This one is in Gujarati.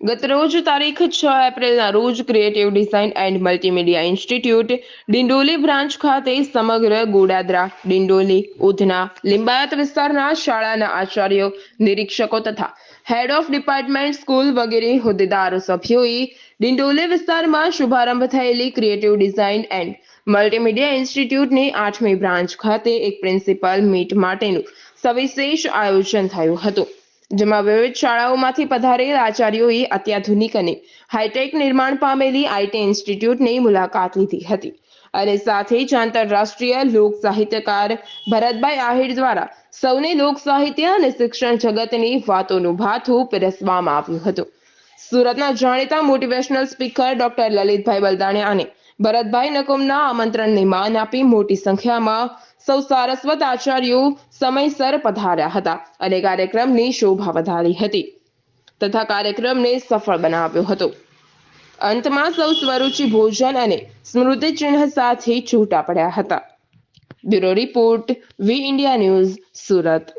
ગતરોજ તારીખ છ એપ્રિલના રોજ creative design and multimedia institute Dindoli branch ખાતે સમગ્ર ગોડાદરા, ડિંડોલી, ઉધના, લિંબાયત વિસ્તારના શાળાના આચાર્યો, નિરીક્ષકો તથા હેડ ઓફ ડિપાર્ટમેન્ટ સ્કૂલ વગેરે હોદ્દેદારો સભ્યોએ ડિંડોલી વિસ્તારમાં શુભારંભ થયેલી ક્રિએટિવ ડિઝાઇન એન્ડ મલ્ટીમીડિયા ઇન્સ્ટિટ્યૂટની આઠમી બ્રાન્ચ ખાતે એક પ્રિન્સિપલ મીટ માટેનું સવિશેષ આયોજન થયું હતું. જેમાં વિવિધ શાળાઓમાંથી પધારેલ આચાર્યોએ અત્યાધુનિક અને હાઈટેક નિર્માણ પામેલી આઈટી ઇન્સ્ટિટ્યૂટની મુલાકાત લીધી હતી. અને સાથે જ આંતરરાષ્ટ્રીય લોક સાહિત્યકાર ભરતભાઈ આહિર દ્વારા સૌને લોક સાહિત્ય અને શિક્ષણ જગતની વાતોનું ભાથું પીરસવામાં આવ્યું હતું. સુરતના જાણીતા મોટિવેશનલ સ્પીકર ડોક્ટર લલિતભાઈ બલદાણિયાને ભરતભાઈ નકુમના આમંત્રણને માન આપી મોટી સંખ્યામાં સૌ સારસ્વત આચાર્યો સમયસર પધાર્યા હતા અને કાર્યક્રમની શોભા વધારી હતી તથા કાર્યક્રમને સફળ બનાવ્યો હતો. અંતમાં સૌ સ્વરૂચિ ભોજન અને સ્મૃતિ ચિહ્ન સાથે છૂટા પડ્યા હતા. Bureau report V India news Surat.